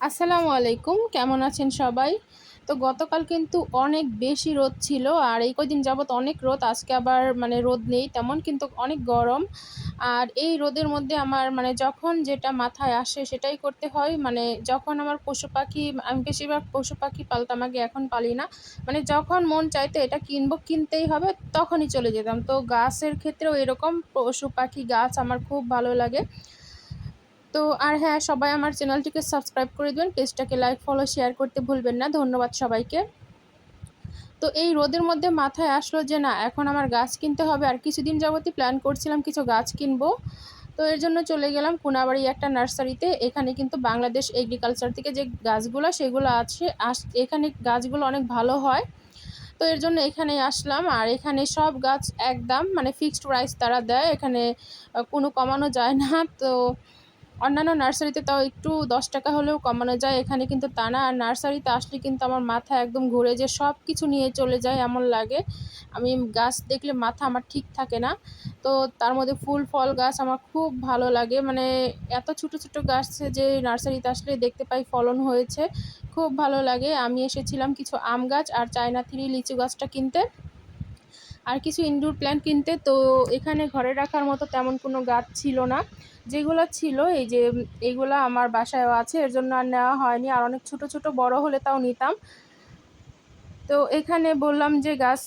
আসসালামু আলাইকুম, কেমন আছেন সবাই? তো গতকাল কিন্তু অনেক বেশি রোদ ছিল আর এই কদিন যাবৎ অনেক রোদ, আজকে আবার মানে রোদ নেই, তেমন কিন্তু অনেক গরম। আর এই রোদের মধ্যে আমার মানে যখন যেটা মাথায় আসে সেটাই করতে হয় মানে যখন আমার পশু পাখি, আমি বেশিরভাগ পশু পাখি পালতাম, আগে এখন পালি না। মানে যখন মন চাইতো এটা কিনবো, কিনতেই হবে, তখনই চলে যেতাম। তো গাছের ক্ষেত্রেও এরকম পশু পাখি গাছ আমার খুব ভালো লাগে। তো আর হ্যাঁ সবাই আমার চ্যানেলটিকে সাবস্ক্রাইব করে দেবেন, পেজটাকে লাইক ফলো শেয়ার করতে ভুলবেন না। ধন্যবাদ সবাইকে। তো এই রোদের মধ্যে মাথায় আসলো যে না, এখন আমার গাছ কিনতে হবে। আর কিছুদিন যাবতই প্ল্যান করছিলাম কিছু গাছ কিনবো। তো এর জন্য চলে গেলাম কোনাবাড়ি একটা নার্সারিতে। এখানে কিন্তু বাংলাদেশ এগ্রিকালচার থেকে যে গাছগুলো, সেগুলো আছে। আস, এখানে গাছগুলো অনেক ভালো হয়। তো এর জন্য এখানে আসলাম। আর এখানে সব গাছ একদম মানে ফিক্সড প্রাইস তারা দেয়। এখানে কোনো কমানো যায় না। তো অন্যান্য নার্সারিতে তাও একটু দশ টাকা হলেও কমানো যায়। এখানে কিন্তু তা না। আর নার্সারিতে আসলে কিন্তু আমার মাথা একদম ঘুরে যে সব কিছু নিয়ে চলে যায় এমন লাগে। আমি গাছ দেখলে মাথা আমার ঠিক থাকে না। তো তার মধ্যে ফুল, ফল গাছ আমার খুব ভালো লাগে। মানে এত ছোট ছোট গাছ যে নার্সারিতে আসলে দেখতে পাই ফলন হয়েছে। খুব ভালো লাগে। আমি এসেছিলাম কিছু আম গাছ আর চায়না থ্রি লিচু গাছটা কিনতে। আর কিছু ইনডোর প্ল্যান্ট কিনতে, তো এখানে ঘরে রাখার মতো তেমন কোনো গাছ ছিল না। যেগুলো ছিল, এই যে এইগুলো আমার বাসায়ও আছে, এর জন্য আর নেওয়া হয়নি। আর অনেক ছোট ছোট, বড় হলে তাও নিতাম। তো এখানে বললাম যে গাছ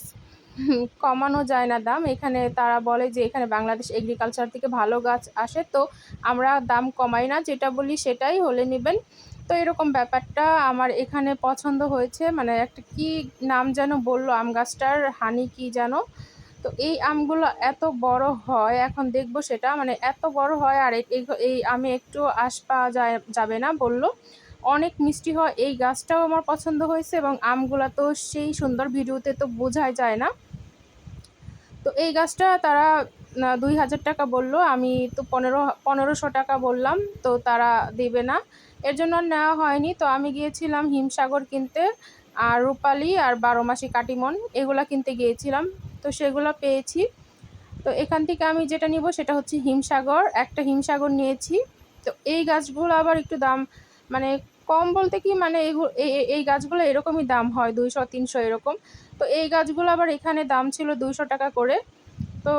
কমানো যায় না দাম। এখানে তারা বলে যে এখানে বাংলাদেশ এগ্রিকালচার থেকে ভালো গাছ আসে, তো আমরা দাম কমাই না। যেটা বলি সেটাই হলে নেবেন। তো এরকম ব্যাপারটা আমার এখানে পছন্দ হয়েছে। মানে একটা কি নাম যেন বলল আম গাছটার, হানি কি যেন। তো এই আমগুলো এত বড় হয়, এখন দেখব সেটা। মানে এত বড় হয় আর এই আমি একটু আশ পাওয়া যায়, যাবে না বলল। অনেক মিষ্টি হয়, এই গাছটাও আমার পছন্দ হয়েছে এবং আমগুলো তো সেই সুন্দর ভিডিওতে তো বোঝাই যায় না। তো এই গাছটা তারা দুই হাজার টাকা বলল, আমি তো পনেরো, পনেরোশো টাকা বললাম, তো তারা দেবে না। এর জন্য নেওয়া হয়নি, তো আমি গিয়েছিলাম হিমসাগর কিনতে, আর রূপালি আর বারো মাসি কাটিমন, এগুলা কিনতে গিয়েছিলাম, তো সেগুলো পেয়েছি। তো এখান থেকে আমি যেটা নিব সেটা হচ্ছে হিমসাগর, একটা হিমসাগর নিয়েছি। তো এই গাছগুলো আবার একটু দাম মানে কম বলতে কি মানে এই গাছগুলো এরকমই দাম হয়, দুইশো, তিনশো এরকম। তো এই গাছগুলো আবার এখানে দাম ছিল দুইশো টাকা করে। তো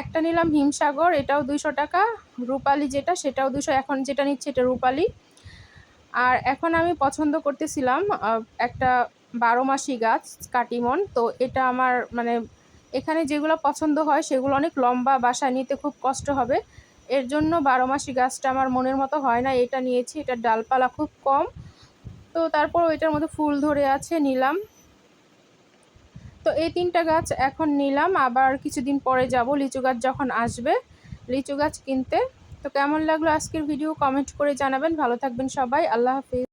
একটা নিলাম হিমসাগর, এটাও দুইশো টাকা। রূপালি যেটা, সেটাও দুশো এখন যেটা নিচ্ছে এটা রূপালি। আর এখন আমি পছন্দ করতেছিলাম একটা বারো মাসি গাছ, কাটিমন। তো এটা আমার মানে এখানে যেগুলো পছন্দ হয়, সেগুলো অনেক লম্বা বাসায় নিতে খুব কষ্ট হবে। এর জন্য বারো মাসি গাছটা আমার মনের মতো হয় না, এটা নিয়েছি এটার ডালপালা খুব কম। তো তারপর ওইটার মধ্যে ফুল ধরে আছে, নিলাম। তো এই তিনটা গাছ এখন নিলাম, আবার কিছুদিন পরে যাব লিচু গাছ যখন আসবে, লিচু গাছ কিনতে। তো কেমন লাগল আজকের ভিডিও কমেন্ট করে জানাবেন, ভালো থাকবেন সবাই, আল্লাহ হাফিজ।